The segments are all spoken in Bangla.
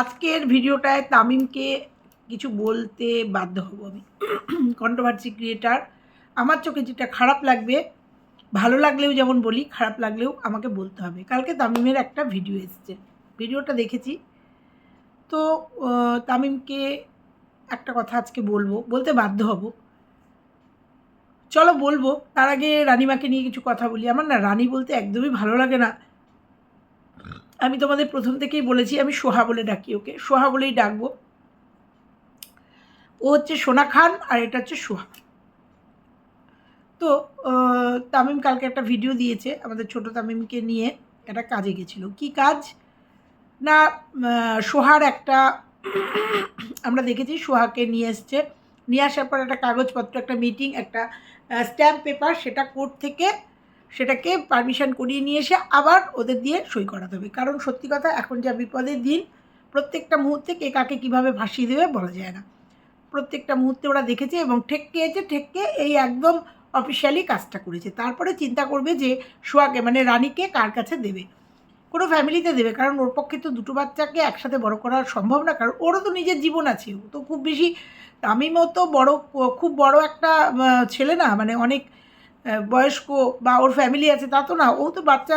আজকের ভিডিওটায় তামিমকে কিছু বলতে বাধ্য হব আমি। Controversy creator. আমার চোখে যেটা খারাপ লাগবে, ভালো লাগলেও যেমন বলি, খারাপ লাগলেও আমাকে বলতে হবে। কালকে তামিমের একটা ভিডিও এসছে। ভিডিওটা দেখেছি। তো তামিমকে একটা কথা আজকে বলব, বলতে বাধ্য হব। চলো বলব, তার আগে রানিমাকে নিয়ে কিছু কথা বলি। আমার না রানী বলতে একদমই ভালো লাগে না। আমি তোমাদের প্রথম থেকেই বলেছি, আমি সোহা বলে ডাকি ওকে। সোহা বলেই ডাকবো। ও হচ্ছে সোনা খান আর এটা হচ্ছে সোহা। তো তামিম কালকে একটা ভিডিও দিয়েছে আমাদের ছোট তামিমকে নিয়ে, একটা কাজে গেছিল। কি কাজ? না সোহার একটা, আমরা দেখেছি সোহাকে নিয়ে এসছে। নিয়ে আসার পর একটা কাগজপত্র, একটা মিটিং একটা স্ট্যাম্প পেপার সেটা কোর্ট থেকে সেটাকে পারমিশন করিয়ে নিয়ে এসে আবার ওদের দিয়ে সই করাতে হবে। কারণ সত্যি কথা, এখন যা বিপদের দিন, প্রত্যেকটা মুহূর্তে কে কাকে কীভাবে ভাসিয়ে দেবে বলা যায় না। প্রত্যেকটা মুহূর্তে ওরা দেখেছে এবং ঠেককেছে ঠেককে এই একদম অফিসিয়ালি কাজটা করেছে। তারপরে চিন্তা করবে যে সোয়াকে মানে রানীকে কার কাছে দেবে? কোনো ফ্যামিলিতে দেবে, কারণ ওর পক্ষে তো দুটো বাচ্চাকে একসাথে বড় করা সম্ভব না। কারণ ওরও তো নিজের জীবন আছে, ও তো খুব বেশি তামিমও তো বড়, খুব বড় একটা ছেলে না মানে অনেক বয়স্ক বা ওর ফ্যামিলি আছে, তা তো না, ও তো বাচ্চা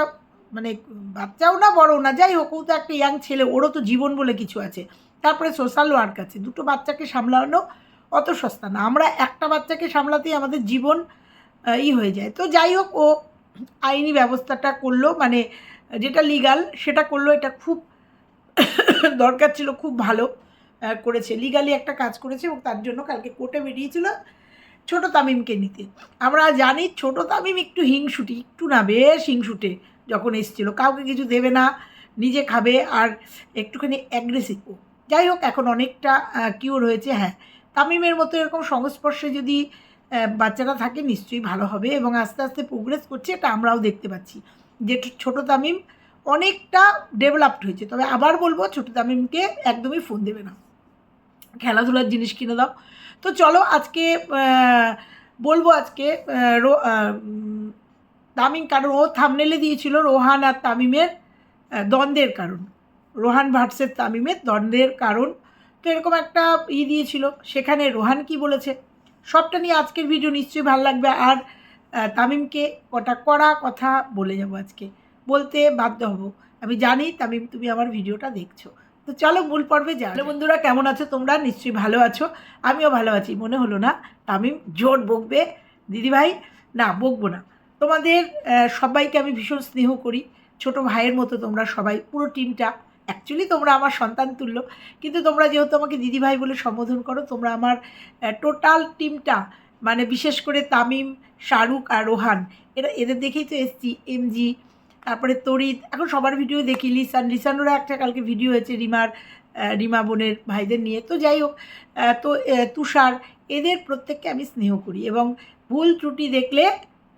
মানে বাচ্চাও না বড় না, যাই হোক, ও তো একটা ইয়াং ছেলে, ওরও তো জীবন বলে কিছু আছে। তারপরে সোশ্যাল ওয়ার্ক আছে, দুটো বাচ্চাকে সামলানো অত সস্তা না। আমরা একটা বাচ্চাকে সামলাতেই আমাদের জীবন ই হয়ে যায়। তো যাই হোক, ও আইনি ব্যবস্থাটা করল মানে যেটা লিগাল সেটা করল, এটা খুব দরকার ছিল, খুব ভালো করেছে। লিগালি একটা কাজ করেছে এবং তার জন্য কালকে কোর্টে বেরিয়েছিল। ছোট তামিমকে নিতে। আমরা জানি ছোট তামিম একটু হিংসুটি, একটু না বেশ হিংসুটে যখন এসেছিল। কাউকে কিছু দেবে না, নিজে খাবে আর একটুখানি অ্যাগ্রেসিভ যাই হোক, এখন অনেকটা কিওর হয়েছে হ্যাঁ। তামিমের মতো এরকম সংস্পর্শে যদি বাচ্চারা থাকে, নিশ্চয়ই ভালো হবে এবং আস্তে আস্তে প্রোগ্রেস করছে, এটা আমরাও দেখতে পাচ্ছি যে ছোট তামিম অনেকটা ডেভেলপড হয়েছে। তবে আবার বলব, ছোট তামিমকে একদমই ফোন দেবে না। খেলাধুলার জিনিস কিনে দাও। তো চলো আজকে বলব আজকে রো- তামিম, কারণ ও থামনেলে দিয়েছিল রোহান আর তামিমের দ্বন্দ্বের কারণ। রোহান ভার্সের তামিমের দ্বন্দ্বের কারণ। তো এরকম একটা ই দিয়েছিল। সেখানে রোহান কি বলেছে? সবটা নিয়ে আজকের ভিডিও নিশ্চয়ই ভালো লাগবে। আর তামিমকে কটা কড়া কথা বলে যাব আজকে। বলতে বাধ্য হব। আমি জানি তামিম, তুমি আমার ভিডিওটা দেখছ। তো চলো মূল পর্বে যা হ্যালো বন্ধুরা কেমন আছো? তোমরা? নিশ্চয়ই ভালো আছো। আমিও ভালো আছি মনে হলো না? তামিম জোর বকবে। দিদিভাই না বকবো না। তোমাদের সবাইকে আমি ভীষণ স্নেহ করি। ছোট ভাইয়ের মতো তোমরা সবাই পুরো টিমটা অ্যাকচুয়ালি তোমরা আমার সন্তান তুল্য। কিন্তু তোমরা যেহেতু আমাকে দিদিভাই বলে সম্বোধন করো তোমরা আমার টোটাল টিমটা মানে বিশেষ করে তামিম শাহরুখ আর রোহান এরা এদের দেখেই তো এসছি এমজি তারপরে তরিত এখন সবার ভিডিও দেখি। লিসান, লিসানোরও একটা কালকে ভিডিও হয়েছে রিমার রিমা বোনের ভাইদের নিয়ে। তো যাই হোক তো তুষার, এদের প্রত্যেককে আমি স্নেহ করি এবং ভুল ত্রুটি দেখলে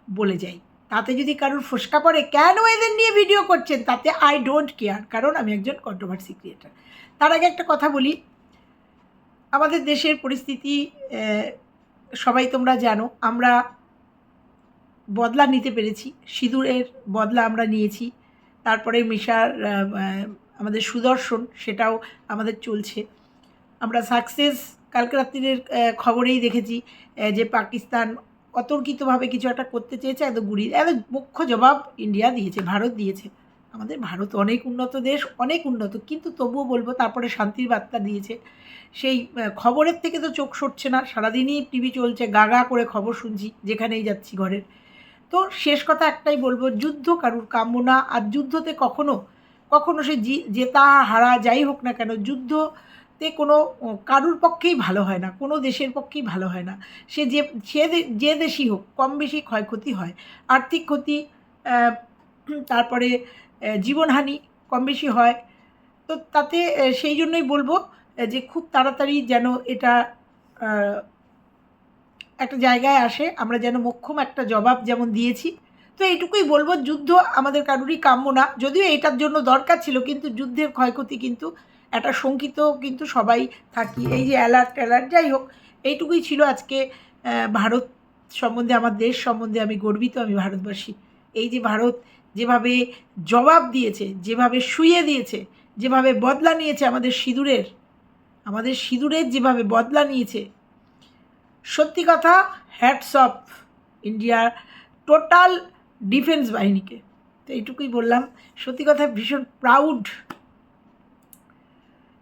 বলে যাই। তাতে যদি কারোর ফসকা পড়ে, কেন এদের নিয়ে ভিডিও করছেন? তাতে আই ডোন্ট কেয়ার কারণ আমি একজন কন্ট্রোভার্সি ক্রিয়েটার তার আগে একটা কথা বলি। আমাদের দেশের পরিস্থিতি সবাই তোমরা জানো, আমরা বদলা নিতে পেরেছি। সিঁদুরের বদলা আমরা নিয়েছি। তারপরে মিশার আমাদের সুদর্শন, সেটাও আমাদের চলছে। আমরা সাকসেস কালকে রাত্রির খবরেই দেখেছি যে পাকিস্তান অতর্কিতভাবে কিছু একটা করতে চেয়েছে, এত গুড়ি এত মুখ্য জবাব ইন্ডিয়া দিয়েছে, ভারত দিয়েছে। আমাদের ভারত অনেক উন্নত দেশ, অনেক উন্নত, কিন্তু তবুও বলব তারপরে শান্তির বার্তা দিয়েছে। সেই খবরের থেকে তো চোখ সরছে না, সারাদিনই টিভি চলছে গা গা করে খবর শুনছি, যেখানেই যাচ্ছি ঘরের। তো শেষ কথা একটাই বলব, যুদ্ধ কারুর কাম্য না, আর যুদ্ধতে কখনো কখনো সে জেতা, হারা, যাই হোক না কেন, যুদ্ধতে কোনো কারুর পক্ষেই ভালো হয় না, কোনো দেশের পক্ষেই ভালো হয় না। সে যে সে যে দেশই হোক, কম বেশি ক্ষয়ক্ষতি হয়, আর্থিক ক্ষতি তারপরে জীবনহানি কম বেশি হয়। তো তাতে সেই জন্যই বলব যে খুব তাড়াতাড়ি যেন এটা একটা জায়গায় আসে, আমরা যেন মোক্ষম একটা জবাব যেমন দিয়েছি। তো এইটুকুই বলব, যুদ্ধ আমাদের কারুরই কাম্য না। যদিও এটার জন্য দরকার ছিল, কিন্তু যুদ্ধের ক্ষয়ক্ষতি কিন্তু একটা শঙ্কিত কিন্তু সবাই থাকি। এই যে অ্যালার্ট অ্যালার্ট যাই হোক, এইটুকুই ছিল আজকে ভারত সম্বন্ধে, আমার দেশ সম্বন্ধে আমি গর্বিত আমি ভারতবাসী। এই যে ভারত যেভাবে জবাব দিয়েছে, যেভাবে শুয়ে দিয়েছে, যেভাবে বদলা নিয়েছে আমাদের সিঁদুরের আমাদের সিঁদুরের যেভাবে বদলা নিয়েছে সত্যি কথা হ্যাটস অফ ইন্ডিয়ার টোটাল ডিফেন্স বাহিনীকে। তো এইটুকুই বললাম। সত্যি কথা, ভীষণ প্রাউড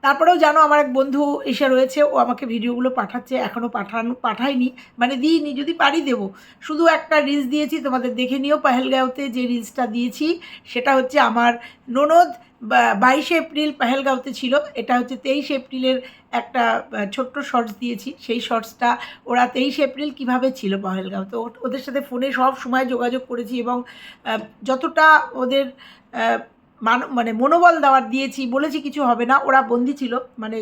তারপরেও জানো আমার এক বন্ধু এসে রয়েছে, ও আমাকে ভিডিওগুলো পাঠাচ্ছে এখনও পাঠানো, পাঠায়নি মানে দিইনি, যদি পারি দেবো। শুধু একটা রিলস দিয়েছি, তোমাদের দেখে নিও পাহেলগাঁওতে যে রিলসটা দিয়েছি, সেটা হচ্ছে আমার ননদ বাইশে এপ্রিল পাহেলগাঁওতে ছিল, এটা হচ্ছে তেইশে এপ্রিলের একটা ছোট্ট শর্টস দিয়েছি, সেই শর্টসটা ওরা তেইশে এপ্রিল কীভাবে ছিল পাহেলগাঁও? তো ওদের সাথে ফোনে সব সময় যোগাযোগ করেছি এবং যতটা ওদের মান মানে মনোবল দেওয়ার দিয়েছি, বলেছি কিছু হবে না, ওরা বন্দি ছিল মানে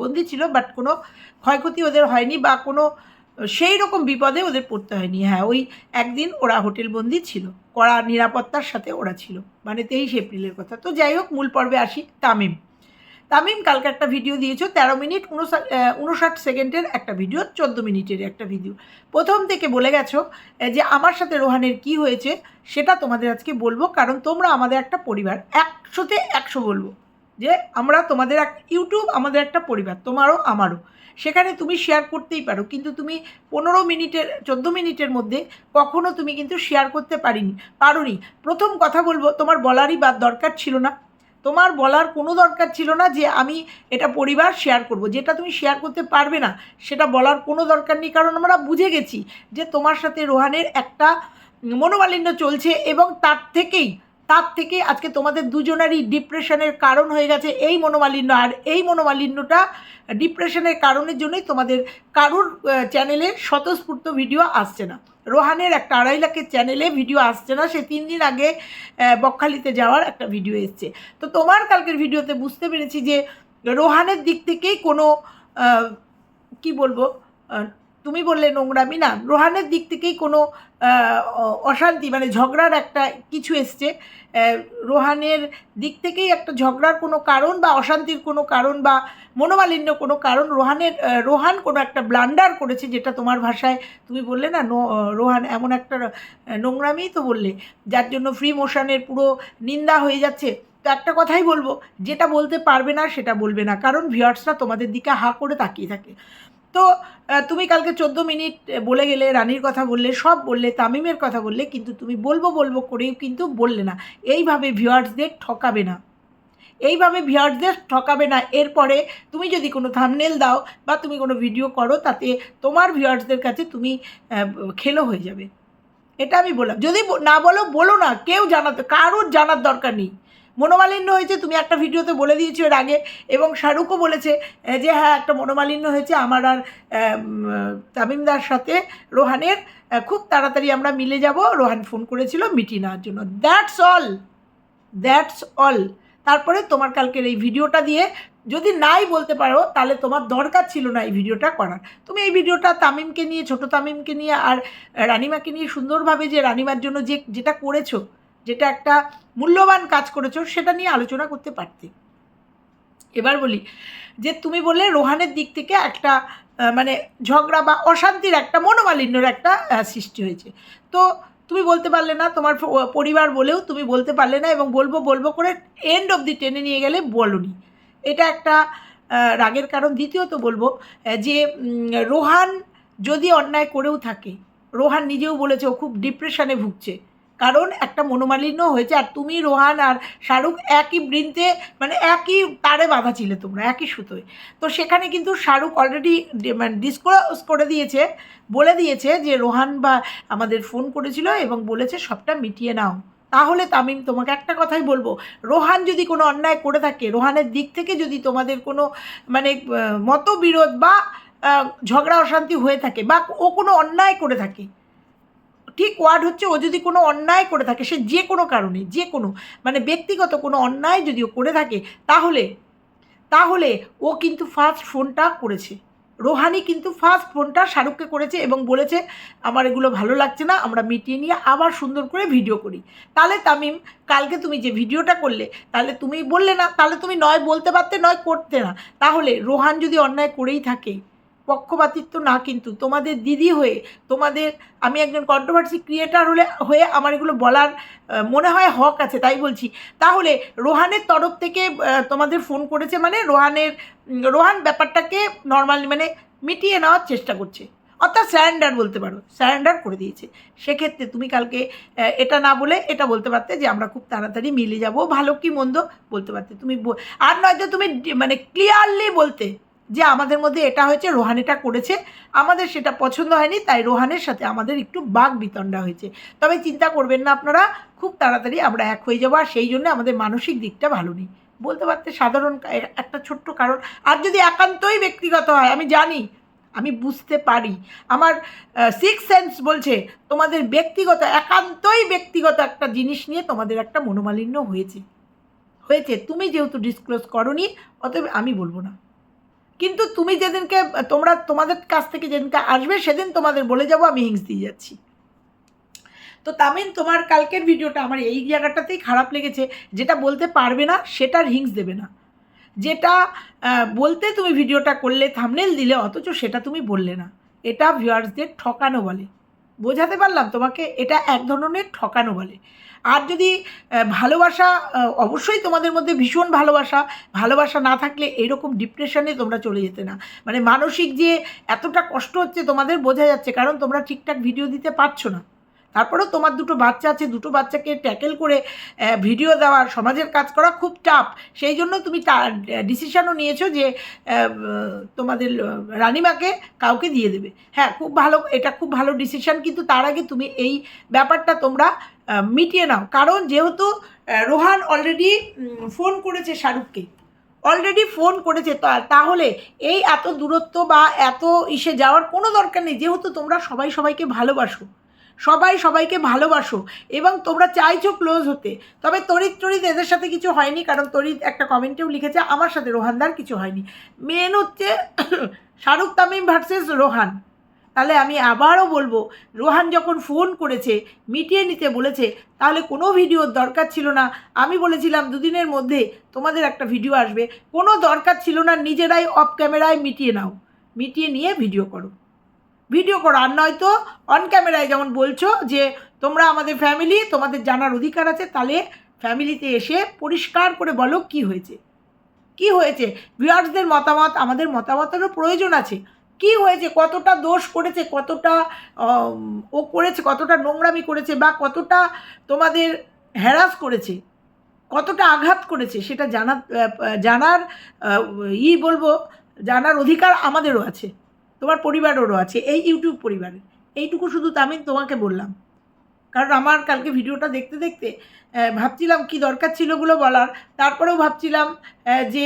বন্দি ছিল বাট কোনো ক্ষয়ক্ষতি ওদের হয়নি বা কোনো সেই রকম বিপদে ওদের পড়তে হয়নি। হ্যাঁ ওই একদিন ওরা হোটেল বন্দি ছিল, কড়া নিরাপত্তার সাথে ওরা ছিল মানে তেইশ এপ্রিলের কথা। তো যাই হোক, মূল পর্বে আসি, তামিম। তামিম, কালকে একটা ভিডিও দিয়েছ, তেরো মিনিট উনষাট সেকেন্ডের একটা ভিডিও চোদ্দ মিনিটের একটা ভিডিও প্রথম থেকে বলে গেছো যে আমার সাথে রোহানের কি হয়েছে, সেটা তোমাদের আজকে বলব, কারণ তোমরা আমাদের একটা পরিবার, একশোতে একশো বলব, যে আমরা তোমাদের এক ইউটিউব আমাদের একটা পরিবার, তোমারও আমারও। সেখানে তুমি শেয়ার করতেই পারো, কিন্তু তুমি পনেরো মিনিটের, চোদ্দ মিনিটের মধ্যে কখনো তুমি কিন্তু শেয়ার করতে পারিনি, পারোনি। প্রথম কথা বলব, তোমার বলারই বাদ দরকার ছিল না। তোমার বলার কোনো দরকার ছিল না যে আমি এটা পরিবার শেয়ার করব। যেটা তুমি শেয়ার করতে পারবে না, সেটা বলার কোনো দরকার নেই। কারণ আমরা বুঝে গেছি যে তোমার সাথে রোহানের একটা মনোমালিন্য চলছে এবং তার থেকেই, তার থেকে আজকে তোমাদের দুজনেরই ডিপ্রেশনের কারণ হয়ে গেছে। এই মনোমালিন্য আর এই মনোমালিন্যটা ডিপ্রেশনের কারণের জন্যই তোমাদের কারুর চ্যানেলে স্বতঃস্ফূর্ত ভিডিও আসছে না। রোহানের একটা আড়াই লাখের চ্যানেলে ভিডিও আসছে না, সে তিন দিন আগে বকখালিতে যাওয়ার একটা ভিডিও এসছে। তো তোমার কালকের ভিডিওতে বুঝতে পেরেছি যে রোহানের দিক থেকেই কোনো কি বলব তুমি বললে নোংরামি, না, রোহানের দিক থেকেই কোনো অশান্তি মানে ঝগড়ার একটা কিছু এসছে। রোহানের দিক থেকেই একটা ঝগড়ার কোনো কারণ বা অশান্তির কোনো কারণ বা মনোমালিন্য কোনো কারণ রোহানের রোহান কোনো একটা ব্লান্ডার করেছে যেটা তোমার ভাষায় তুমি বললে, না রোহান এমন একটা নোংরামিই তো বললে, যার জন্য ফ্রি মোশনের পুরো নিন্দা হয়ে যাচ্ছে। তো একটা কথাই বলব, যেটা বলতে পারবে না সেটা বলবে না, কারণ ভিউয়ার্সরা তোমাদের দিকে হা করে তাকিয়ে থাকে। তো তুমি কালকে চোদ্দ মিনিট বলে গেলে, রানীর কথা বললে, সব বললে, তামিমের কথা বললে, কিন্তু তুমি বলব বলব করেও কিন্তু বললে না। এইভাবে ভিউয়ার্সদের ঠকাবে না। এইভাবে ভিউয়ার্সদের ঠকাবে না। এরপরে তুমি যদি কোনো থামনেল দাও বা তুমি কোনো ভিডিও করো, তাতে তোমার ভিউয়ার্সদের কাছে তুমি খেলো হয়ে যাবে। এটা আমি বললাম। যদি না বলো বলো না। কেউ জানাতে, কারোর জানার দরকার নেই। মনোমালিন্য হয়েছে, তুমি একটা ভিডিওতে বলে দিয়েছ এর আগে, এবং শাহরুখও বলেছে যে হ্যাঁ একটা মনোমালিন্য হয়েছে, আমার আর তামিমদার সাথে রোহানের খুব তাড়াতাড়ি আমরা মিলে যাব, রোহান ফোন করেছিল মিটিয়ে নেওয়ার জন্য। দ্যাটস অল দ্যাটস অল তারপরে তোমার কালকের এই ভিডিওটা দিয়ে যদি নাই বলতে পারো, তাহলে তোমার দরকার ছিল না এই ভিডিওটা করার। তুমি এই ভিডিওটা তামিমকে নিয়ে, ছোট তামিমকে নিয়ে আর রানিমাকে নিয়ে সুন্দরভাবে যে রানিমার জন্য যে, যেটা করেছ যেটা একটা মূল্যবান কাজ করেছ, সেটা নিয়ে আলোচনা করতে পারতে। এবার বলি যে তুমি বললে রোহানের দিক থেকে একটা মানে ঝগড়া বা অশান্তির একটা, মনোমালিন্যর একটা সৃষ্টি হয়েছে। তো তুমি বলতে পারলে না, তোমার পরিবার বলেও তুমি বলতে পারলে না এবং বলব বলব করে এন্ড অব দি টেনে নিয়ে গেলে বলনি। এটা একটা রাগের কারণ। দ্বিতীয়ত বলব যে রোহান যদি অন্যায় করেও থাকে, রোহান নিজেও বলেছে ও খুব ডিপ্রেশনে ভুগছে। কারণ একটা মনোমালিন্য হয়েছে, আর তুমি রোহান আর শাহরুখ একই বৃন্তে মানে একই তারে বাঁধা ছিলে তোমরা, একই সুতোয়। তো সেখানে কিন্তু শাহরুখ অলরেডি মানে ডিসক্লোজ করে দিয়েছে, বলে দিয়েছে যে রোহান বা আমাদের ফোন করেছিল এবং বলেছে সবটা মিটিয়ে নাও। তাহলে তামিম, তোমাকে একটা কথাই বলব, রোহান যদি কোনো অন্যায় করে থাকে, রোহানের দিক থেকে যদি তোমাদের কোনো মানে মতবিরোধ বা ঝগড়া অশান্তি হয়ে থাকে বা ও কোনো অন্যায় করে থাকে ঠিক ওয়ার্ড হচ্ছে ও যদি কোনো অন্যায় করে থাকে, সে যে কোনো কারণে, যে কোনো মানে ব্যক্তিগত কোনো অন্যায় যদি ও করে থাকে, তাহলে তাহলে ও কিন্তু ফার্স্ট ফোনটা করেছে। রোহানি কিন্তু ফার্স্ট ফোনটা শাহরুখকে করেছে এবং বলেছে, আমার এগুলো ভালো লাগছে না, আমরা মিটিয়ে নিয়ে আবার সুন্দর করে ভিডিও করি। তাহলে তামিম, কালকে তুমি যে ভিডিওটা করলে, তাহলে তুমি বললে না, তাহলে তুমি নয় বলতে পারতে, নয় করতে না। তাহলে রোহান যদি অন্যায় করেই থাকে পক্ষপাতিত্ব না কিন্তু, তোমাদের দিদি হয়ে, তোমাদের, আমি একজন কন্ট্রোভার্সি ক্রিয়েটার হলে, হয়ে আমার এগুলো বলার মনে হয় হক আছে, তাই বলছি। তাহলে রোহানের তরফ থেকে তোমাদের ফোন করেছে মানে রোহানের রোহান ব্যাপারটাকে নর্মালি মানে মিটিয়ে নেওয়ার চেষ্টা করছে। অর্থাৎ স্যারেন্ডার বলতে পারো স্যারেন্ডার করে দিয়েছে। সেক্ষেত্রে তুমি কালকে এটা না বলে এটা বলতে পারতে যে আমরা খুব তাড়াতাড়ি মিলে যাব, ভালো কি মন্দ বলতে পারতে। তুমি আর নয়তো তুমি মানে ক্লিয়ারলি বলতে। যে আমাদের মধ্যে এটা হয়েছে, রোহান এটা করেছে, আমাদের সেটা পছন্দ হয়নি, তাই রোহানের সাথে আমাদের একটু বাঘ বিতণ্ডা হয়েছে। তবে চিন্তা করবেন না আপনারা, খুব তাড়াতাড়ি আমরা এক হয়ে যাব, আর সেই জন্য আমাদের মানসিক দিকটা ভালো নেই। বলতে পারতে সাধারণ একটা ছোট্ট কারণ। আর যদি একান্তই ব্যক্তিগত হয়, আমি জানি, আমি বুঝতে পারি। আমার সিক্স সেন্স বলছে, তোমাদের ব্যক্তিগত, একান্তই ব্যক্তিগত একটা জিনিস নিয়ে তোমাদের একটা মনোমালিন্য হয়েছে। হয়েছে, তুমি যেহেতু ডিসক্লোজ করনি, অতএব আমি বলব না। কিন্তু তুমি যেদিনকে, তোমরা তোমাদের কাছ থেকে যেদিনকে আসবে, সেদিন তোমাদের বলে যাব, আমি হিংস দিয়ে যাচ্ছি। তো তামিন তোমার কালকের ভিডিওটা আমার এই জায়গাটাতেই খারাপ লেগেছে। যেটা বলতে পারবে না, সেটার হিংস দেবে না। যেটা বলতে তুমি ভিডিওটা করলে থামনেল দিলে, অথচ সেটা তুমি বললে না। এটা ভিউয়ার্সদের ঠকানো বলে। বোঝাতে পারলাম তোমাকে এটা এক ধরনের ঠকানো বলে। আর যদি ভালোবাসা অবশ্যই তোমাদের মধ্যে ভীষণ ভালোবাসা ভালোবাসা না থাকলে এরকম ডিপ্রেশনে তোমরা চলে যেতে না। মানে মানসিক যে এতটা কষ্ট হচ্ছে তোমাদের বোঝা যাচ্ছে, কারণ তোমরা ঠিকঠাক ভিডিও দিতে পারছ না। তারপরেও তোমার দুটো বাচ্চা আছে, দুটো বাচ্চাকে ট্যাকেল করে ভিডিও দেওয়া, সমাজের কাজ করা খুব টাফ সেই জন্য তুমি ডিসিশনও নিয়েছো যে তোমাদের রানিমাকে কাউকে দিয়ে দেবে। হ্যাঁ খুব ভালো, এটা খুব ভালো ডিসিশান কিন্তু তার আগে তুমি এই ব্যাপারটা তোমরা মিটিয়ে নাও। কারণ যেহেতু রোহান অলরেডি ফোন করেছে শাহরুখকে। অলরেডি ফোন করেছে তাহলে এই এত দূরত্ব বা এত ইসে যাওয়ার কোনো দরকার নেই। যেহেতু তোমরা সবাই সবাইকে ভালোবাসো। সবাই সবাইকে ভালোবাসো এবং তোমরা চাইছো ক্লোজ হতে। তবে তরিত তরিত এদের সাথে কিছু হয়নি, কারণ তরিত একটা কমেন্টেও লিখেছে, আমার সাথে রোহানদার কিছু হয়নি। মেন হচ্ছে শাহরুখ তামিম ভার্সেস রোহান। তাহলে আমি আবারও বলব, রোহান যখন ফোন করেছে, মিটিয়ে নিতে বলেছে, তাহলে কোনো ভিডিওর দরকার ছিল না। আমি বলেছিলাম, দুদিনের মধ্যে তোমাদের একটা ভিডিও আসবে। কোনো দরকার ছিল না, নিজেরাই অফ ক্যামেরায় মিটিয়ে নাও। মিটিয়ে নিয়ে ভিডিও করো। ভিডিও করো। আর নয়তো অন ক্যামেরায় যেমন বলছো যে, তোমরা আমাদের ফ্যামিলি তোমাদের জানার অধিকার আছে, তাহলে ফ্যামিলিতে এসে পরিষ্কার করে বলো কি হয়েছে। কি হয়েছে? ভিউয়ার্সদের মতামত, আমাদের মতামতেরও প্রয়োজন আছে। কি হয়েছে? কতটা দোষ করেছে? কতটা ও করেছে? কতটা নোংরামি করেছে? বা কতটা তোমাদের হ্যারাস করেছে? কতটা আঘাত করেছে? সেটা জানা জানার ই বলব, জানার অধিকার আমাদেরও আছে। তোমার পরিবারেরও আছে, এই ইউটিউব পরিবারে। এইটুকু শুধু আমি তোমাকে বললাম। কারণ আমার কালকে ভিডিওটা দেখতে দেখতে ভাবছিলাম কি দরকার ছিল ওগুলো বলার। তারপরেও ভাবছিলাম যে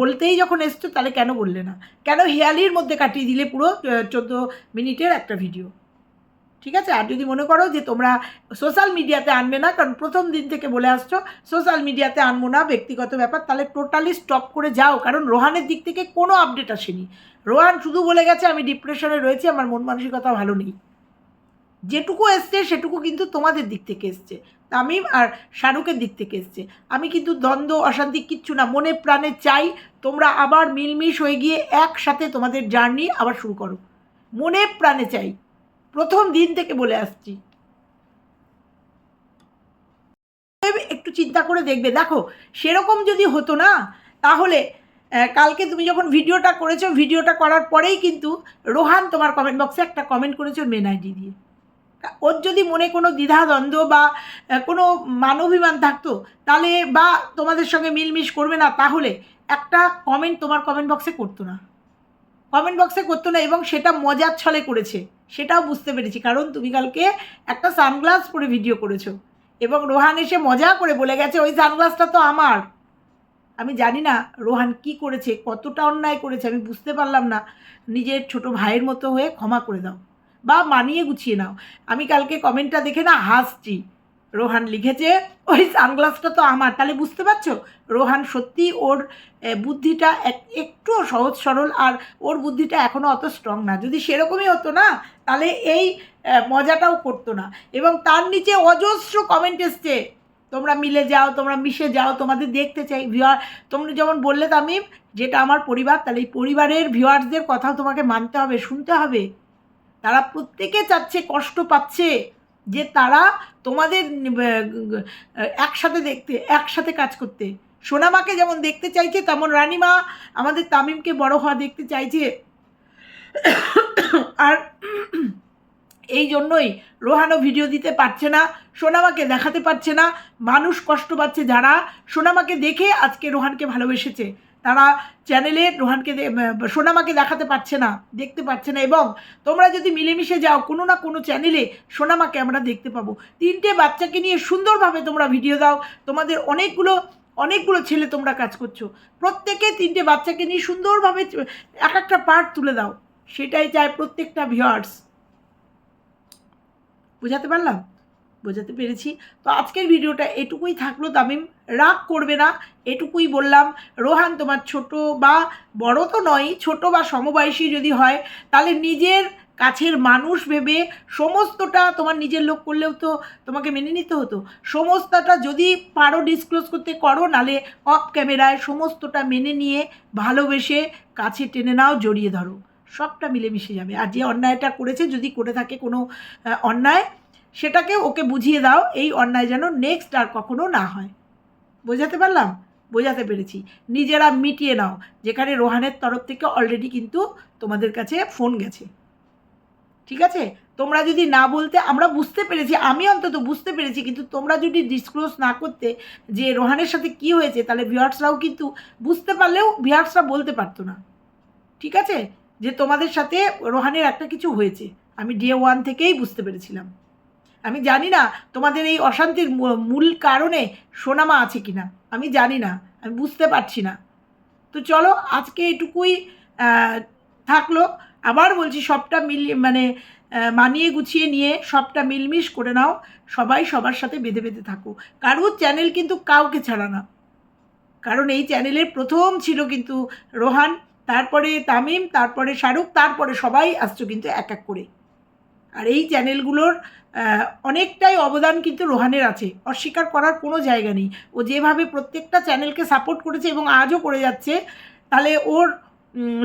বলতেই যখন এসছো তাহলে কেন বললে না? কেন হেয়ালির মধ্যে কাটিয়ে দিলে পুরো চোদ্দ মিনিটের একটা ভিডিও? ঠিক আছে? আর যদি মনে করো যে তোমরা সোশ্যাল মিডিয়াতে আনবে না, কারণ প্রথম দিন থেকে বলে আসছো সোশ্যাল মিডিয়াতে আনব না, ব্যক্তিগত ব্যাপার, তাহলে টোটালি স্টপ করে যাও। কারণ রোহানের দিক থেকে কোনো আপডেট আসেনি। রোহান শুধু বলে গেছে, আমি ডিপ্রেশনে রয়েছি, আমার মন মানসিকতা ভালো নেই। যেটুকু এসছে, সেটুকু কিন্তু তোমাদের দিক থেকে এসছে। তামিম আর শাহরুখের দিক থেকে এসছে। আমি কিন্তু দ্বন্দ্ব, অশান্তি কিচ্ছু না, মনে প্রাণে চাই তোমরা আবার মিলমিশ হয়ে গিয়ে একসাথে তোমাদের জার্নি আবার শুরু করো। মনে প্রাণে চাই। প্রথম দিন থেকে বলে আসছি। একটু চিন্তা করে দেখবে। দেখো, সেরকম যদি হতো না, তাহলে কালকে তুমি যখন ভিডিওটা করেছ, ভিডিওটা করার পরেই কিন্তু রোহান তোমার কমেন্ট বক্সে একটা কমেন্ট করেছ মেন আইডি দিয়ে। ওর যদি মনে কোনো দ্বিধা দ্বন্দ্ব বা কোনো মানবিমান থাকতো, তাহলে বা তোমাদের সঙ্গে মিলমিশ করবে না, তাহলে একটা কমেন্ট তোমার কমেন্ট বক্সে করতো না। কমেন্ট বক্সে করতো না এবং সেটা মজার ছলে করেছে। সেটাও বুঝতে পেরেছি। কারণ তুমি কালকে একটা সানগ্লাস পরে ভিডিও করেছ এবং রোহান এসে মজা করে বলে গেছে, ওই সানগ্লাসটা তো আমার। আমি জানি না রোহান কি করেছে, কতটা অন্যায় করেছে, আমি বুঝতে পারলাম না। নিজের ছোট ভাইয়ের মতো হয়ে ক্ষমা করে দাও বা মানিয়ে গুছিয়ে নাও। আমি কালকে কমেন্টটা দেখে না হাসছি। রোহান লিখেছে, ওই সানগ্লাসটা তো আমার। তাহলে বুঝতে পারছ? রোহান সত্যি ওর বুদ্ধিটা এক- একটু সহজ সরল আর ওর বুদ্ধিটা এখনও অত স্ট্রং না। যদি সেরকমই হতো না, তাহলে এই মজাটাও করতো না। এবং তার নিচে অজস্র কমেন্ট এসছে। তোমরা মিলে যাও, তোমরা মিশে যাও, তোমাদের দেখতে চাই। ভিওয়ার তোমরা যেমন বললে তামিম, যেটা আমার পরিবার, তাহলে এই পরিবারের ভিউয়ার্সদের কথাও তোমাকে মানতে হবে, শুনতে হবে। তারা প্রত্যেকে চাচ্ছে, কষ্ট পাচ্ছে। যে তারা তোমাদের একসাথে দেখতে, একসাথে কাজ করতে। সোনামাকে যেমন দেখতে চাইছে, তেমন রানীমা আমাদের তামিমকে বড় হওয়া দেখতে চাইছে। আর এই জন্যই রোহানও ভিডিও দিতে পারছে না, সোনামাকে দেখাতে পারছে না। মানুষ কষ্ট পাচ্ছে যারা। সোনামাকে দেখে আজকে রোহানকে ভালোবেসেছে। তারা চ্যানেলে রোহানকে সোনামাকে দেখাতে পারছে না, দেখতে পাচ্ছে না এবং তোমরা যদি মিলেমিশে যাও, কোনো না কোনো চ্যানেলে সোনামাকে আমরা দেখতে পাবো। তিনটে বাচ্চাকে নিয়ে সুন্দরভাবে তোমরা ভিডিও দাও। তোমাদের অনেকগুলো অনেকগুলো ছেলে তোমরা কাজ করছ। প্রত্যেকে তিনটে বাচ্চাকে নিয়ে সুন্দরভাবে এক একটা পার্ট তুলে দাও। সেটাই চায় প্রত্যেকটা ভিউয়ার্স বোঝাতে পারলাম? বোঝাতে পেরেছি। তো আজকের ভিডিওটা এটুকুই থাকল, তামিম। রাগ করবে না, এটুকুই বললাম। রোহান, তোমার ছোট বা বড় তো নয়, ছোট বা সমবয়সী যদি হয়, তাহলে নিজের কাছের মানুষ ভেবে সমস্তটা তোমার নিজের লোক করলেও তো তোমাকে মেনে নিতে হতো। সমস্তটা যদি পারো ডিসক্লোজ করতে করো নালে অফ ক্যামেরায় সমস্তটা মেনে নিয়ে ভালোবেসে কাছে টেনে নাও, জড়িয়ে ধরো। সবটা মিলেমিশে যাবে। আর যে অন্যায়টা করেছে, যদি করে থাকে কোনো অন্যায়, সেটাকে ওকে বুঝিয়ে দাও, এই অন্যায় যেন নেক্সট আর কখনো না হয়। বোঝাতে পারলাম? বোঝাতে পেরেছি। নিজেরা মিটিয়ে নাও। যেখানে রোহানের তরফ থেকে অলরেডি কিন্তু তোমাদের কাছে ফোন গেছে। ঠিক আছে? তোমরা যদি না বলতে, আমরা বুঝতে পেরেছি, আমি অন্তত বুঝতে পেরেছি, কিন্তু তোমরা যদি ডিসক্লোজ না করতে যে রোহানের সাথে কি হয়েছে, তাহলে ভিউয়ার্সরাও কিন্তু বুঝতে পারলেও ভিউয়ার্সরা বলতে পারতো না। ঠিক আছে? যে তোমাদের সাথে রোহানের একটা কিছু হয়েছে। আমি ডে ওয়ান থেকেই বুঝতে পেরেছিলাম। আমি জানি না তোমাদের এই অশান্তির মূল কারণে সোনামা আছে কি না আমি জানি না, আমি বুঝতে পারছি না। তো চলো, আজকে এটুকুই থাকল। আবার বলছি, সবটা মিল মানে মানিয়ে গুছিয়ে নিয়ে সবটা মিলমিশ করে নাও। সবাই সবার সাথে বেঁধে বেঁধে থাকো। কারোর চ্যানেল কিন্তু কাউকে ছাড়া না। কারণ এই চ্যানেলের প্রথম ছিল কিন্তু রোহান, তারপরে তামিম, তারপরে শাহরুখ, তারপরে সবাই আসছো কিন্তু এক এক করে। আর এই চ্যানেলগুলোর অনেকটাই অবদান কিন্তু রোহানের আছে। অস্বীকার করার কোনো জায়গা নেই। ও যেভাবে প্রত্যেকটা চ্যানেলকে সাপোর্ট করেছে এবং আজও করে যাচ্ছে, তাহলে ওর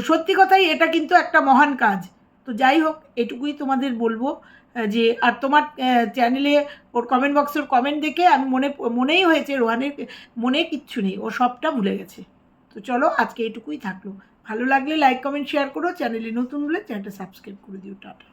সত্যি কথাই এটা কিন্তু একটা মহান কাজ। তো যাই হোক, এটুকুই তোমাদের বলব যে, আর তোমার চ্যানেলে ওর কমেন্ট বক্সের কমেন্ট দেখে আমি মনে, মনেই হয়েছে রোহানের, মনে কিচ্ছু নেই। ও সবটা ভুলে গেছে। তো চলো, আজকে এটুকুই থাকল। ভালো লাগলে লাইক কমেন্ট শেয়ার করো। চ্যানেলে নতুন হলে চ্যানেলটা সাবস্ক্রাইব করে দিও। টাটা।